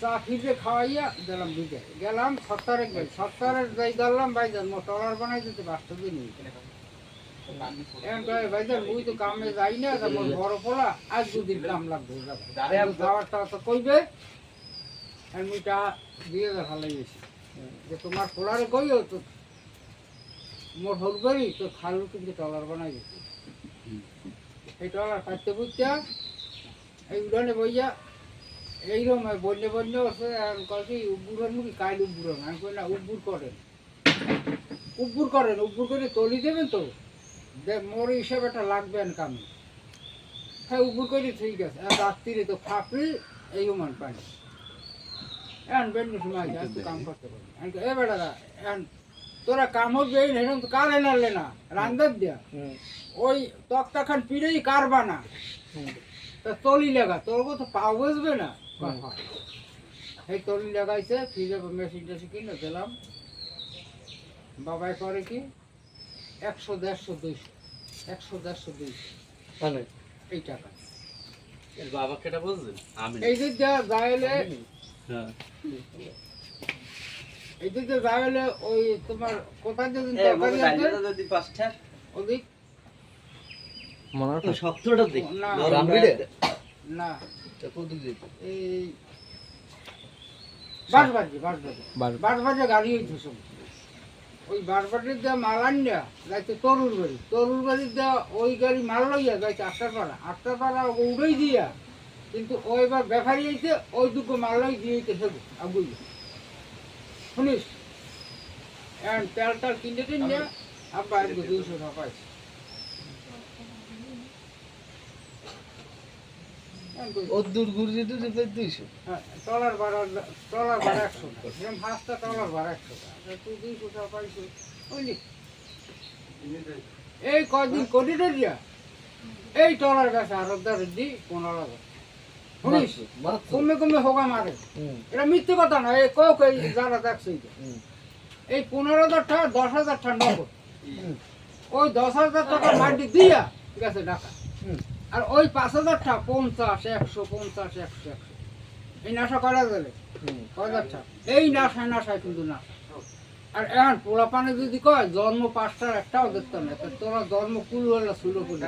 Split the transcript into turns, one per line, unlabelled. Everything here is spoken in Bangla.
চা ফিরে খাওয়াইয়া দিলাম দুইটা। গেলাম সত্তরে গেল সত্তরে যাই ধরলাম ভাইজান মো টলার বানাই দিতে বাস্তব দিন ভাইজান তো কামে যাই না তা বড় পোলা আজ দুদিন কাম লাগবে যাওয়ার টাকা তো কইবে আর মুই টা দিয়ে দে ভালো গেছি যে তোমার পোলারে কইও তো মোর হলবারি তো খালু কিন্তু টলার বানাই দিতে এই টলার কাটতে বুঝতে এই উড়ানে বইয়া এইরকম আছে আর কয়েকটি উব্বুরের মুখে কাইল উব্বুরেন আমি কই না উব্বুর করেন। উব্বুর করেন উব্বুর করে তলি দেবেন তো? দেখ মোর হিসাবে একটা লাগবে কামে হ্যাঁ উব্বুর করে ঠিক আছে। আর রাত্রিরে তো ফাঁপড়ি এই মান পানি। এখন বেন্ডু সময় আছে, কাম করতে পারি এ বেড়া এখন তোরা কাম হবে এই হেরম তো কার এনারলে না? রান্দার দিয়া? ওই তক্তা খান পিড়েই কারবা না তা তলি লাগা তোর তো পাও বসবে না? এই তলি লাগাইছে ফ্রিজে মেশিন টেশিন কিনে দিলাম। বাবাই করে কি? একশো দেড়শো দুইশো। একশো দেড়শো দুইশো।
মানে
এই টাকা।
বাবা কেটা বুঝলেন আমি
এই যে যা যাইলে
হ্যাঁ।
এই যে যা যাইলে ওই তোমার কোথায় যদি তরকারি
মনে
আছে?
যদি পাঁচটা।
ওদিক।
মনে হয়
শক্তটা দেখ।
না। এই বাস বাজে বাস বাজে
বাস-
বাস বাজে গাড়ি সব। ওই বাস বাজের দেওয়া মাল আনিয়া যাইতে তরুর বাড়ি। তরুর বাড়ির দেওয়া ওই গাড়ি মাল লইয়া যাইতে আটটার পাড়া আটটার পাড়া উড়েই দিয়া কিন্তু ওই এবার বেফারি হইতে ওই দুটো মাল লই দিয়ে হইতে আগুই শুনিস? তেল টাল কিনে কিনে আব্বা দুইশো টাকা পাইছে। এখন কই-
ও দূর ঘুরে টুরে দুইশো
হ্যাঁ, টলার ভাড়া টলার ভাড়া একশো যেমন পাঁচটা টলার ভাড়া একশো টাকা। তা তুই দুইশো টাকা পাইছো বুঝলি? এই কদিন করিডোর দিয়া এই টলার গাছে আরও ধরে দি পনেরো হাজার। শুনিস? কমে কমে হোগা মারে। এটা মিথ্যে কথা না এই কক এই যারা দেখছে। এই পনেরো হাজার টাকা দশ হাজার টাকা নগদ। ওই দশ হাজার টাকা মাটি দিয়া গেছে
হুম।
আর ওই পাঁচ হাজার টাকা পঞ্চাশ একশো পঞ্চাশ একশো একশো। এই নেশা করা যাবে। আচ্ছা এই নাশায় নাশায় কিন্তু না আর এখন পোলা পানে যদি কয় জন্ম পাঁচটার একটাও দেখতাম না তোরা জন্ম কুল হলে ষোলো কুল।